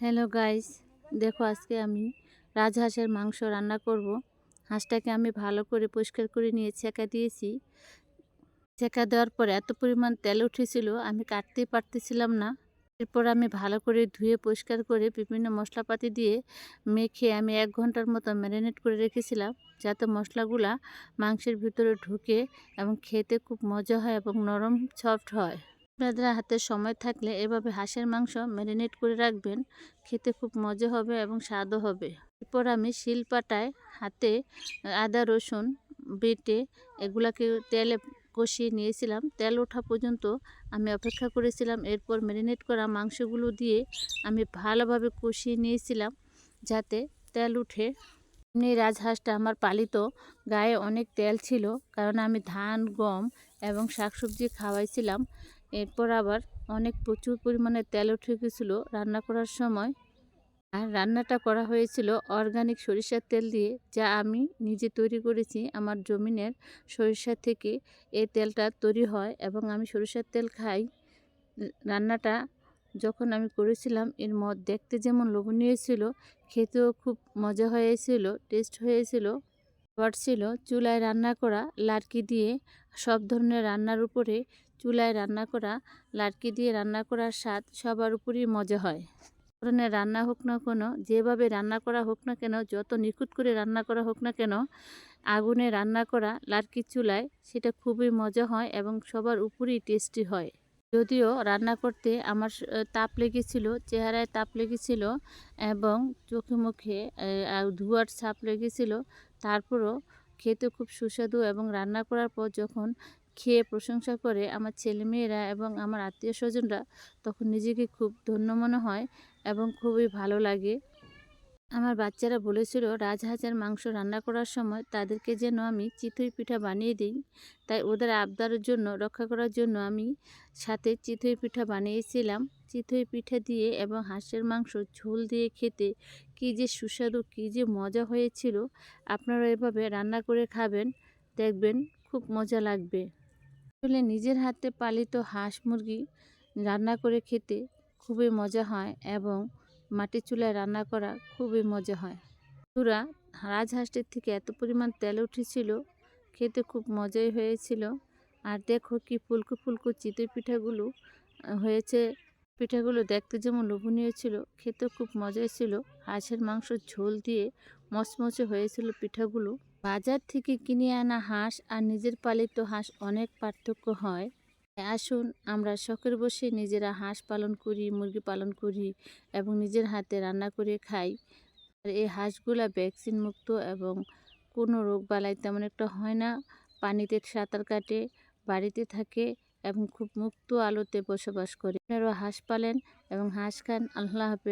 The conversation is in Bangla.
হ্যালো গাইস দেখো, আজকে আমি রাজহাঁসের মাংস রান্না করব। হাঁসটাকে আমি ভালো করে পরিষ্কার করে নিয়ে ছেঁকা দিয়েছি। ছেঁকা দেওয়ার পর এত পরিমাণ তেল উঠেছিল, আমি কাটতেই পারতেছিলাম না। এরপর আমি ভালো করে ধুয়ে পরিষ্কার করে বিভিন্ন মশলাপাতি দিয়ে মেখে আমি এক ঘণ্টার মতো ম্যারিনেট করে রেখেছিলাম, যাতে মশলাগুলা মাংসের ভিতরে ঢুকে এবং খেতে খুব মজা হয় এবং নরম, সফট হয়। আপনাদের হাতে সময় থাকলে এভাবে হাঁসের মাংস ম্যারিনেট করে রাখবেন, খেতে খুব মজা হবে এবং স্বাদও হবে। এরপর আমি শিলপাটায় হাতে আদা, রসুন বেটে এগুলাকে তেলে কষিয়ে নিয়েছিলাম। তেল ওঠা পর্যন্ত আমি অপেক্ষা করেছিলাম। এরপর ম্যারিনেট করা মাংসগুলো দিয়ে আমি ভালোভাবে কষিয়ে নিয়েছিলাম যাতে তেল উঠে। এমনি রাজহাঁসটা আমার পালিত গায়ে অনেক তেল ছিল, কারণ আমি ধান, গম এবং শাকসবজি খাওয়াইছিলাম। এরপর আবার অনেক প্রচুর পরিমাণে তেল উঠে গেছিল রান্না করার সময়। আর রান্নাটা করা হয়েছিল অর্গানিক সরিষার তেল দিয়ে, যা আমি নিজে তৈরি করেছি আমার জমিনের সরিষা থেকে। এই তেলটা তৈরি হয় এবং আমি সরিষার তেল খাই। রান্নাটা যখন আমি করেছিলাম, এর মদ দেখতে যেমন লোভনীয় ছিল, খেতেও খুব মজা হয়েছিল টেস্ট হয়েছিল। ছিল চুলায় রান্না করা লাড়কি দিয়ে, সব ধরনের রান্নার উপরে চুলায় রান্না করা লাড়কি দিয়ে রান্না করার স্বাদ সবার উপরই মজা হয়। ধরনের রান্না হোক না কোনো, যেভাবে রান্না করা হোক না কেন, যত নিখুঁত করে রান্না করা হোক না কেন, আগুনে রান্না করা লাড়কি চুলায় সেটা খুবই মজা হয় এবং সবার উপরেই টেস্টি হয়। যদিও রান্না করতে আমার তাপ লেগেছিল, চেহারায় তাপ লেগেছিল এবং চোখে মুখে ধোঁয়ার ছাপ লেগেছিল, তারপরও খেতে খুব সুস্বাদু এবং রান্না করার পর যখন খেয়ে প্রশংসা করে আমার ছেলেমেয়েরা এবং আমার আত্মীয় স্বজনরা তখন নিজেকে খুব ধন্য মনে হয় এবং খুবই ভালো লাগে। আমার বাচ্চারা বলেছিল, রাজহাঁসের মাংস রান্না করার সময় তাদেরকে যেন আমি চিতই পিঠা বানিয়ে দিই। তাই ওদের আবদারের জন্য, রক্ষা করার জন্য আমি সাথে চিতই পিঠা বানিয়েছিলাম। চিতই পিঠা দিয়ে এবং হাঁসের মাংস, ঝোল দিয়ে খেতে কী যে সুস্বাদু, কী যে মজা হয়েছিল। আপনারা এভাবে রান্না করে খাবেন, দেখবেন খুব মজা লাগবে। আসলে নিজের হাতে পালিত হাঁস মুরগি রান্না করে খেতে খুবই মজা হয় এবং মাটির চুলায় রান্না করা খুবই মজা হয়। পুরা রাজহাঁসটির থেকে এত পরিমাণ তেল উঠেছিল, খেতে খুব মজাই হয়েছিল। আর দেখো কি ফুলকু ফুলকু চিতই পিঠাগুলো হয়েছে। পিঠাগুলো দেখতে যেমন লোভনীয় ছিল খেতে খুব মজাই ছিল। হাঁসের মাংস ঝোল দিয়ে মচমচে হয়েছিল পিঠাগুলো। বাজার থেকে কিনে আনা হাঁস আর নিজের পালিত হাঁস অনেক পার্থক্য হয়। আসুন আমরা শখের বসে নিজেরা হাঁস পালন করি, মুরগি পালন করি এবং নিজের হাতে রান্না করে খাই। আর এই হাঁসগুলা ভ্যাকসিন মুক্ত এবং কোনো রোগ বালাই তেমন একটা হয় না। পানিতে সাঁতার কাটে, বাড়িতে থাকে এবং খুব মুক্ত আলোতে বসবাস করে। আপনারাও হাঁস পালেন এবং হাঁস খান। আল্লাহ হাফেজ।